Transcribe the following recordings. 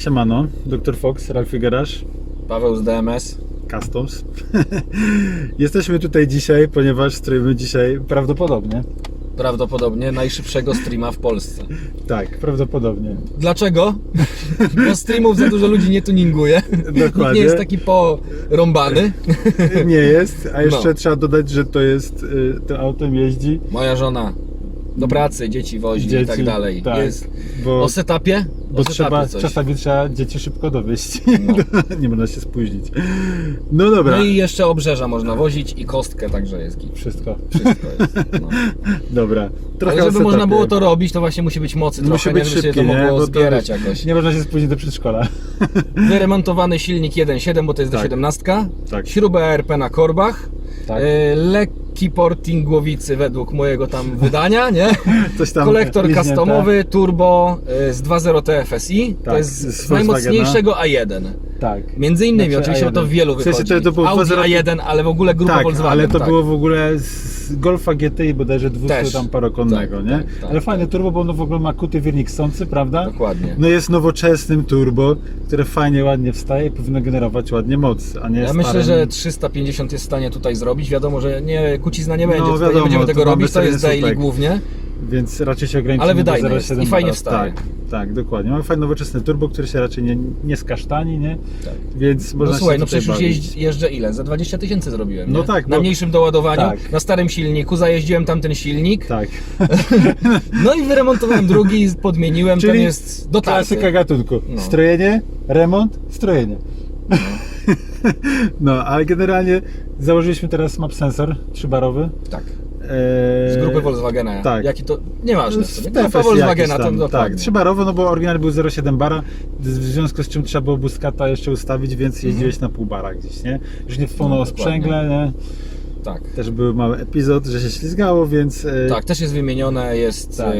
Siemano, Dr. Fox, Ralphie Garage, Paweł z DMS. Customs. Jesteśmy tutaj dzisiaj, ponieważ stroimy dzisiaj prawdopodobnie. Prawdopodobnie najszybszego streama w Polsce. Tak, prawdopodobnie. Dlaczego? Bo streamów za dużo ludzi nie tuninguje. Nikt Dokładnie. nie jest taki porąbany. Nie jest, a jeszcze No. trzeba dodać, że to jest, y, tym autem jeździ Moja żona do pracy, dzieci wozi i dzieci. tak dalej. Tak, Jest bo, o setupie? bo o trzeba, setupie coś. czasami trzeba dzieci szybko dowieść. No. Nie można się spóźnić. No dobra, No i jeszcze obrzeża można wozić i kostkę, także jest git. wszystko. Wszystko jest. No. Dobra. Ale o żeby można setupie. było to robić, to właśnie musi być mocy Musi trochę, być nie? żeby się szybkie, to nie? mogło Bo to zbierać wiesz, jakoś. Nie można się spóźnić do przedszkola. Wyremontowany silnik 1.7, bo to jest do Tak. 17. Tak. Śrubę RP na korbach. Tak. E, lekki porting głowicy według mojego tam wydania, nie? Coś tam Kolektor liźnięte. customowy turbo e, z 2.0 TFSI. Tak, to jest z z Volkswagena. najmocniejszego A1. Tak. Między innymi, Znaczy oczywiście, bo to A1. w wielu W sensie wychodzi. to- to było Audi 2.0 A1, ale w ogóle grupa tak, Volkswagen. ale to tak. było w ogóle z Golfa GTI bodajże 200 Też. tam parokonnego, Tak, nie? tak, tak, ale fajne tak. turbo, bo ono w ogóle ma kuty wirnik sący, prawda? Dokładnie. No jest nowoczesnym turbo, które fajnie, ładnie wstaje i powinno generować ładnie moc, a nie Ja starym... myślę, że 350 jest w stanie tutaj zrobić. Wiadomo, że nie, kucizna nie będzie, No, tutaj wiadomo, nie będziemy to tego robić, to jest daily głównie. Więc raczej się ograniczymy Ale do wydajne jest 0,7 i fajnie bar. wstaje. Tak, tak, dokładnie. Mamy fajne nowoczesne turbo, które się raczej nie, nie skasztani, nie? Tak. Więc można No słuchaj, się no tutaj przecież już bawić. jeźdź, jeżdżę ile? Za 20 tysięcy zrobiłem. No nie? tak, Na bo- mniejszym doładowaniu, tak. na starym silniku, zajeździłem tamten silnik. Tak. No i wyremontowałem drugi, podmieniłem, ten Czyli jest dotarty. Klasyka gatunku. No. Strojenie, remont, strojenie. No, ale generalnie założyliśmy teraz map sensor trzybarowy. Tak. Z grupy Volkswagena. tak. Jaki to? Nieważne. TFS Grupa Volkswagena, to tam, dokładnie. Tak, trzybarowo, no bo oryginalnie był 0,7 bara, w związku z czym trzeba było buskata jeszcze ustawić, więc jeździłeś na pół bara gdzieś, nie? Już nie Mhm. No, sprzęgle, nie? Tak. Też był mały epizod, że się ślizgało, więc... e, Tak, też jest wymienione, jest Tak.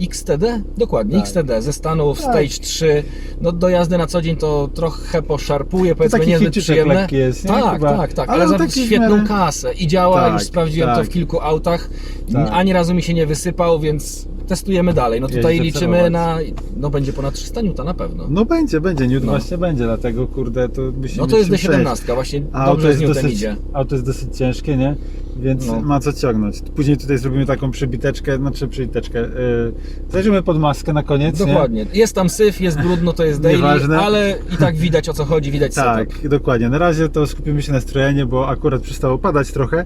XTD? Dokładnie, Tak. XTD ze Stanów, Tak. Stage 3. No do jazdy na co dzień to trochę poszarpuje, powiedzmy niezbyt przyjemne. jest, nie? tak, Chyba. tak, tak, Ale ale, za świetną miarę- kasę i działa, Tak, już sprawdziłem tak. to w kilku autach, Tak. ani razu mi się nie wysypał, więc testujemy dalej. No tutaj liczymy na, no będzie ponad 300 N na pewno. No będzie, będzie, Newton No. właśnie będzie, dlatego kurde, to musimy No to jest czym przejść. D17, właśnie A dobrze z jest, Newton dosyć, idzie. auto jest dosyć ciężkie, nie? Więc No. ma co ciągnąć. Później tutaj zrobimy taką przybiteczkę, znaczy przybiteczkę. Yy, zajrzymy pod maskę na koniec, nie? Dokładnie. Jest tam syf, jest brudno, to jest daily, Nieważne. ale i tak widać o co chodzi, widać Tak, setup. dokładnie. Na razie to skupimy się na strojeniu, bo akurat przestało padać trochę.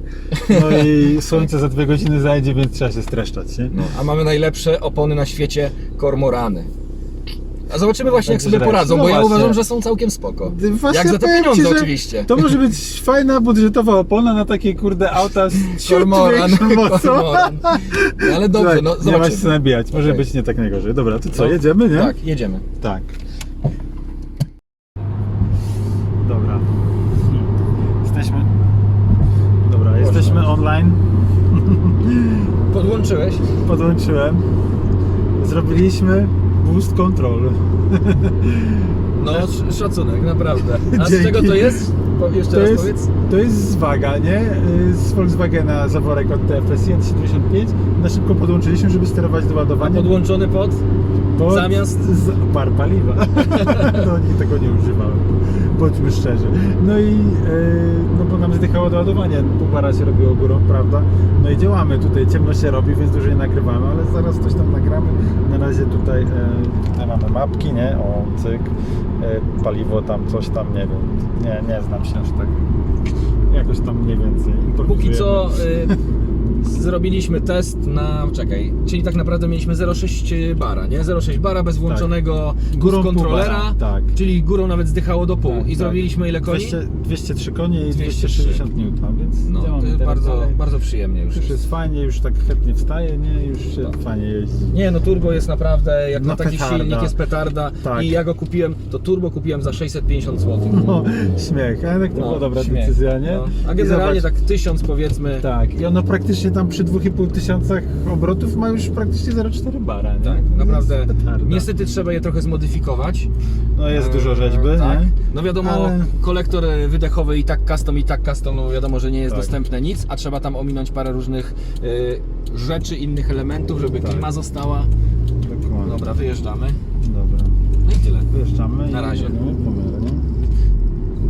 No i słońce za dwie godziny zajdzie, więc trzeba się streszczać, nie? No, a mamy najlepsze opony na świecie kormorany. A zobaczymy właśnie, jak sobie raz. poradzą, No bo ja właśnie. uważam, że są całkiem spoko. Właśnie jak za te powiem pieniądze ci, że oczywiście. To może być fajna budżetowa opona na takie kurde auta z ciut Kormoran, większą mocą. kormoran. No, Ale dobrze, Słuchaj, no nie ma się co zobaczymy. nabijać, może Okej. być nie tak najgorzej. Dobra, to co, No, jedziemy, nie? Tak, jedziemy. Tak. Dobra. Jesteśmy. Dobra, jesteśmy online. Podłączyłeś? Podłączyłem. Zrobiliśmy boost control. No, sz- szacunek, naprawdę. A z Dzięki. czego to jest? Jeszcze To raz jest, powiedz. to jest z Waga, nie? Y, Z Volkswagena zaworek od TFSI 75. Na szybko podłączyliśmy, żeby sterować A doładowanie. podłączony pod? Bo Zamiast? z par paliwa. no nikt tego nie używał. Bądźmy szczerzy. No i e, no bo nam zdychało doładowanie. Pół się robiło górą, prawda? No i działamy tutaj. Ciemno się robi, więc dużo nie nagrywamy, ale zaraz coś tam nagramy. Na razie tutaj, e, tutaj mamy mapki, nie? O, cyk. E, paliwo tam, coś tam, nie wiem. Nie, nie znam się aż tak. Jakoś tam mniej więcej. Póki co y, zrobiliśmy test na. Czekaj, czyli tak naprawdę mieliśmy 0,6 bara, nie? 0,6 bara bez włączonego Tak. Górą pół kontrolera. bara, tak. Czyli górą nawet zdychało do pół. Tak, I tak. zrobiliśmy ile koni? 200, 203 konie i 203. 260 N, więc No, to jest bardzo, bardzo przyjemnie już. Już jest fajnie, już tak chętnie wstaje, nie? Już się Tak. fajnie jeździ. Nie, no turbo jest naprawdę, jak No na taki petarda. silnik jest petarda Tak. i ja go kupiłem, to turbo kupiłem za 650 zł. No, śmiech, ale tak to była dobra śmiech. decyzja, nie? No. A generalnie zobacz, tak 1000 powiedzmy. Tak, i ono praktycznie tam przy 2,5 tysiącach obrotów ma już praktycznie 0,4 bara, nie? Tak, naprawdę. Niestety trzeba je trochę zmodyfikować. No jest Eee, dużo rzeźby, tak. nie? No wiadomo, Ale- kolektor wydechowy i tak custom, i tak custom, no wiadomo, że nie jest Tak. dostępne nic, a trzeba tam ominąć parę różnych y, rzeczy, innych elementów, żeby Tak. klima została. Dokładnie. Dobra, wyjeżdżamy. Dobra. No i tyle. Wyjeżdżamy Na i razie. jedziemy po miarę, nie?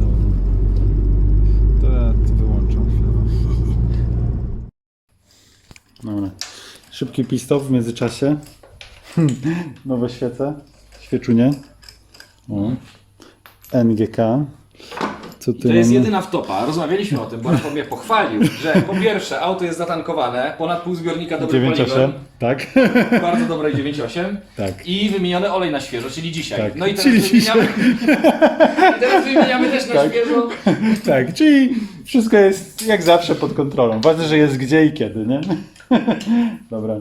Dobra. To ja to wyłączam chwilę. Dobra. Szybki pistop w międzyczasie. Nowe świece. Świeczunie. O. NGK. Co tu To jest mamy? jedyna wtopa. Rozmawialiśmy o tym, bo Rafał mnie pochwalił, że po pierwsze auto jest zatankowane, ponad pół zbiornika dobry 9.8. poligon, Tak? bardzo dobre 9.8 Tak. i wymieniony olej na świeżo, czyli dzisiaj. Tak, No i teraz czyli wymieniamy, i teraz wymieniamy też na Tak. świeżo. Tak, czyli wszystko jest jak zawsze pod kontrolą. Ważne, że jest gdzie i kiedy, nie? Dobra.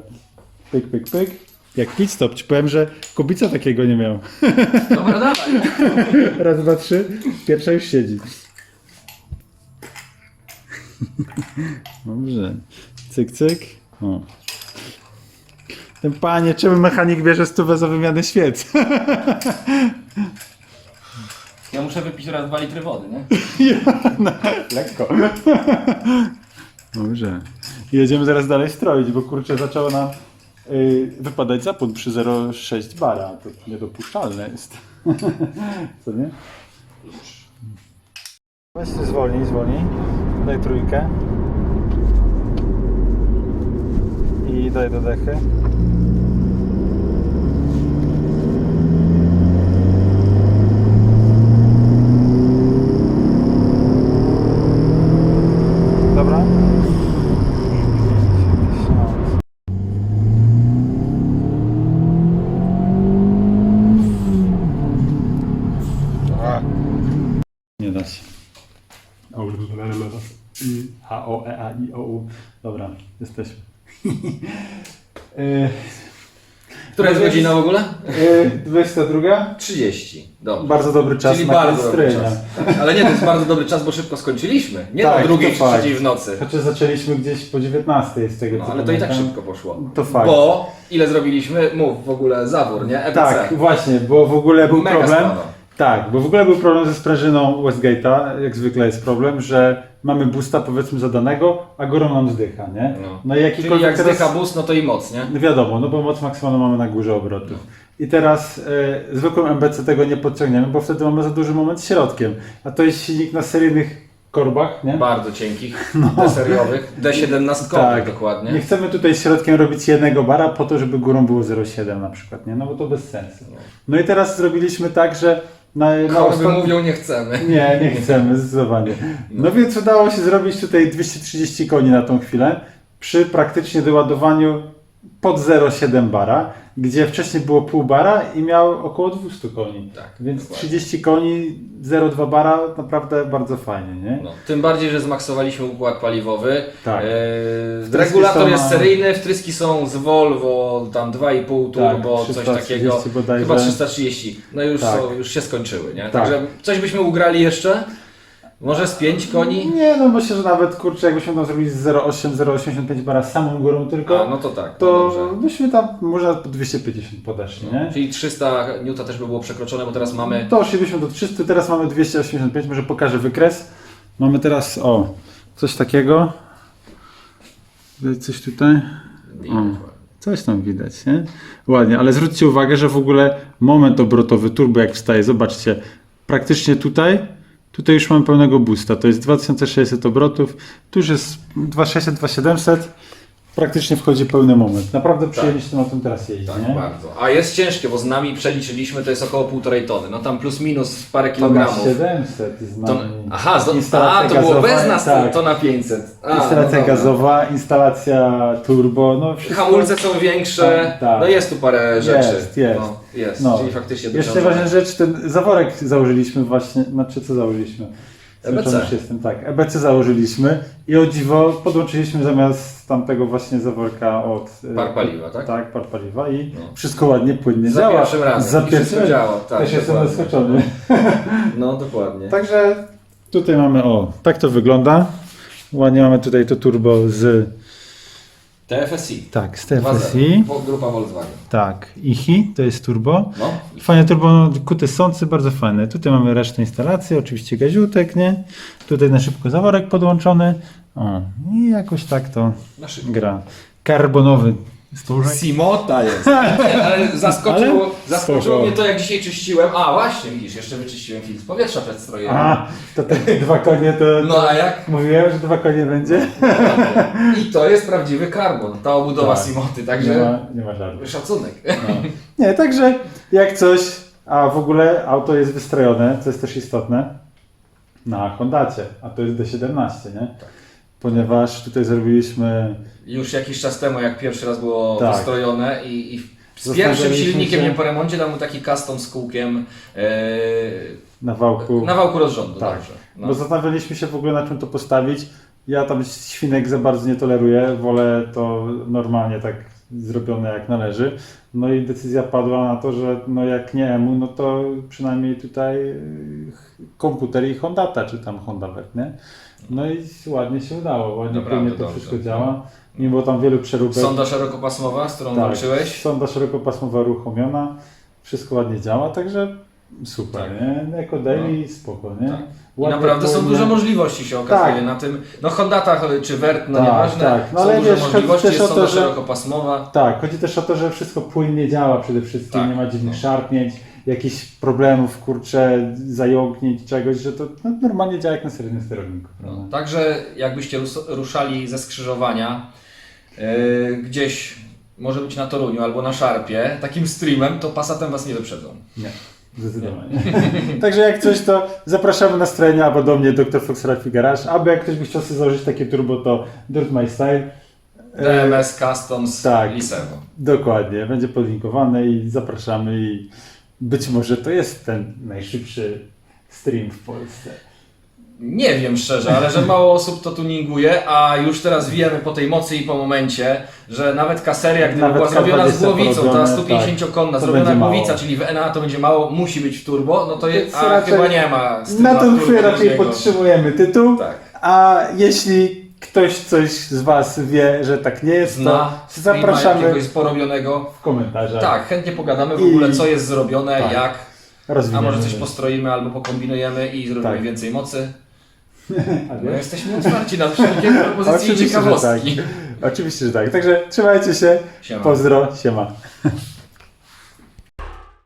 Pyk, pyk, pyk. Jak pit stop, ci powiem, że Kubica takiego nie miał. Dobra, dawaj. Raz, dwa, trzy. Pierwsza już siedzi. Dobrze. Cyk, cyk. O. Ten panie, czemu mechanik bierze stówę za wymianę świec? Ja muszę wypić raz dwa litry wody, nie? Lekko. Dobrze. Jedziemy zaraz dalej stroić, bo kurczę zaczęło nam y, wypadać zapłon przy 0,6 bara. To niedopuszczalne jest. Co nie? Ty zwolnij, zwolnij. Daj trójkę. I daj do dechy. Dobra. Nie da się. H, O, E, A, I, O, U. Dobra, jesteśmy. E, Która jest godzina w ogóle? e, 22. 30. Dobrze. Bardzo dobry czas Czyli na bardzo dobry czas. Tak, Ale nie, to jest bardzo dobry czas, bo szybko skończyliśmy. Nie Tak, do drugiej to czy fakt. trzeciej w nocy. Chociaż zaczęliśmy gdzieś po 19 z tego No, co ale to i tak pamiętam. szybko poszło. To fakt. Bo ile zrobiliśmy? Mów w ogóle zawór, nie? EBC. Tak, właśnie, bo w ogóle był Mega problem. sprawa. Tak, bo w ogóle był problem ze sprężyną Westgate'a, jak zwykle jest problem, że mamy boosta powiedzmy zadanego, a górą nam zdycha, nie? No. No i Czyli jakikolwiek jak teraz... zdycha bus, no to i moc, nie? No Wiadomo, no bo moc maksymalną mamy na górze obrotów. I teraz e, zwykłym MBC tego nie podciągniemy, bo wtedy mamy za duży moment środkiem. A to jest silnik na seryjnych korbach, nie? Bardzo cienkich, D-seriowych, D17 Tak. dokładnie. Nie chcemy tutaj środkiem robić jednego bara po to, żeby górą było 0,7 na przykład, nie? No bo to bez sensu. No i teraz zrobiliśmy tak, że na, na ostat- mówią nie chcemy. Nie, nie chcemy, zdecydowanie. No więc udało się zrobić tutaj 230 koni na tą chwilę przy praktycznie doładowaniu pod 0,7 bara, gdzie wcześniej było pół bara i miał około 200 koni. Tak, Więc dokładnie. 30 koni, 0,2 bara, naprawdę bardzo fajnie, nie? No, tym bardziej, że zmaksowaliśmy układ paliwowy. Tak. E, regulator są jest seryjny, wtryski są z Volvo, tam 2,5 turbo, Tak, coś 330 takiego. bodajże. Chyba 330. No już, Tak. są, już się skończyły, nie? Tak. Także coś byśmy ugrali jeszcze? Może z 5 koni? Nie, no myślę, że nawet kurczę, jakbyśmy tam zrobili z 0,8, 0,85 bara samą górą tylko, A, no to tak. no to dobrze. byśmy tam może po 250 podeszli, nie? Czyli 300 Newta też by było przekroczone, bo teraz mamy Doszlibyśmy do 300, teraz mamy 285, może pokażę wykres. Mamy teraz, o, coś takiego. Widać coś tutaj? O, coś tam widać, nie? Ładnie, ale zwróćcie uwagę, że w ogóle moment obrotowy turbo jak wstaje, zobaczcie, praktycznie tutaj, tutaj już mamy pełnego boosta, to jest 2600 obrotów, tu już jest 2600, 2700, praktycznie wchodzi pełny moment. Naprawdę przyjemnie na tym teraz jeździ, Tak, nie? bardzo. A jest ciężkie, bo z nami przeliczyliśmy, to jest około półtorej tony. No tam plus minus parę To na kilogramów. 700 z To, nami. aha, z, Instalacja a, to było gazowa, bez nas tak. to na 500. A, Instalacja no dobra. gazowa, instalacja turbo, no wszystko. Hamulce są większe, Tak, tak. no jest tu parę rzeczy. Jest, jest. No, jest. No. czyli faktycznie Jeszcze dociążone. ważna rzecz, ten zaworek założyliśmy właśnie, znaczy co założyliśmy? EBC. Tak. EBC założyliśmy i o dziwo podłączyliśmy zamiast tamtego właśnie zaworka od... e, Par paliwa, tak? Tak, par paliwa i No. wszystko ładnie, płynnie Za działa. pierwszym razem. Za I pierwszym wszystko działa, tak, Też jestem dokładnie. zaskoczony. No dokładnie. Także tutaj mamy, o, tak to wygląda. Ładnie mamy tutaj to turbo z... TFSI. Tak, z 2.0. TFSI. Grupa Volkswagen. Tak, IHI to jest turbo. No. Fajne turbo, no, kuty sący, bardzo fajne. Tutaj mamy resztę instalacji, oczywiście gaziutek, nie? Tutaj na szybko zaworek podłączony. O, i jakoś tak to gra. Karbonowy Stłużek? Simota jest. Nie, ale zaskoczyło, Ale zaskoczyło mnie to, jak dzisiaj czyściłem. A, właśnie, widzisz, jeszcze wyczyściłem filtr powietrza przed strojem. A, to te dwa konie to... No a jak? Mówiłem, że dwa konie będzie? I to jest prawdziwy karbon, ta obudowa Tak. Simoty, Nie także ma, nie ma żartu. szacunek. No. Nie, także jak coś, a w ogóle auto jest wystrojone, co jest też istotne, na Hondacie, a to jest D17, nie? Ponieważ tutaj zrobiliśmy, Już jakiś czas temu, jak pierwszy raz było Tak. wystrojone i, i z Zastanawialiśmy pierwszym silnikiem, się- nie po remoncie, dał mu taki custom z kółkiem e, na wałku, na wałku rozrządu. Tak. Także. No. bo zastanawialiśmy się w ogóle na czym to postawić. Ja tam świnek za bardzo nie toleruję, wolę to normalnie tak zrobione jak należy. No i decyzja padła na to, że no jak nie EMU, no to przynajmniej tutaj y, komputer i Hondata, czy tam Honda Vet, nie? No i ładnie się udało, ładnie płynnie to dobrze. wszystko działa. Mimo tam wielu przeróbek. Sonda szerokopasmowa, z którą tak, walczyłeś. sonda szerokopasmowa uruchomiona, wszystko ładnie działa, także super, Tak. nie? Eco Daily spoko, nie? Tak. Naprawdę są duże możliwości się okazuje Tak. na tym. No Hondatach czy Vert, no Tak, nieważne. tak. No są ale duże wiesz, możliwości, jest sonda szerokopasmowa. Tak, chodzi też o to, że wszystko płynnie działa przede wszystkim, Tak, nie ma dziwnych no. szarpnięć, jakichś problemów, kurczę, zająknięć, czegoś, że to no, normalnie działa jak na seryjnym sterowniku. No, także jakbyście rus- ruszali ze skrzyżowania yy, gdzieś, może być na Toruniu albo na Szarpie, takim streamem, to Passatem Was nie wyprzedzą. Nie, zdecydowanie. Także jak coś, to zapraszamy na stronę albo do mnie, Dr. Fox Ralphie Garage, albo jak ktoś by chciał sobie założyć takie turbo, to Dirt My Style. E, DMS, Customs, tak. Lisevo. Dokładnie, będzie podlinkowane i zapraszamy i być może to jest ten najszybszy stream w Polsce. Nie wiem szczerze, ale że mało osób to tuninguje, a już teraz wiemy po tej mocy i po momencie, że nawet kaseria, gdyby Nawet była zrobiona z K20 głowicą, ta porobione, 150-konna, tak, to zrobiona będzie głowica, mało. czyli w NA to będzie mało, musi być w turbo, no to je, Więc a raczej chyba nie ma z tym Na turbo raczej podtrzymujemy tytuł, Tak. a jeśli ktoś coś z Was wie, że tak nie jest, Zna to streama zapraszamy jakiegoś porobionego. w komentarzach. Tak, chętnie pogadamy w I- ogóle, co jest zrobione, tak. jak, a Rozwiniemy. może coś postroimy albo pokombinujemy i zrobimy Tak. więcej mocy. No, jesteśmy otwarci na wszelkie propozycje i Oczywiście, że ciekawostki. tak. Oczywiście, że tak. Także trzymajcie się. Siema. Pozdro, siema.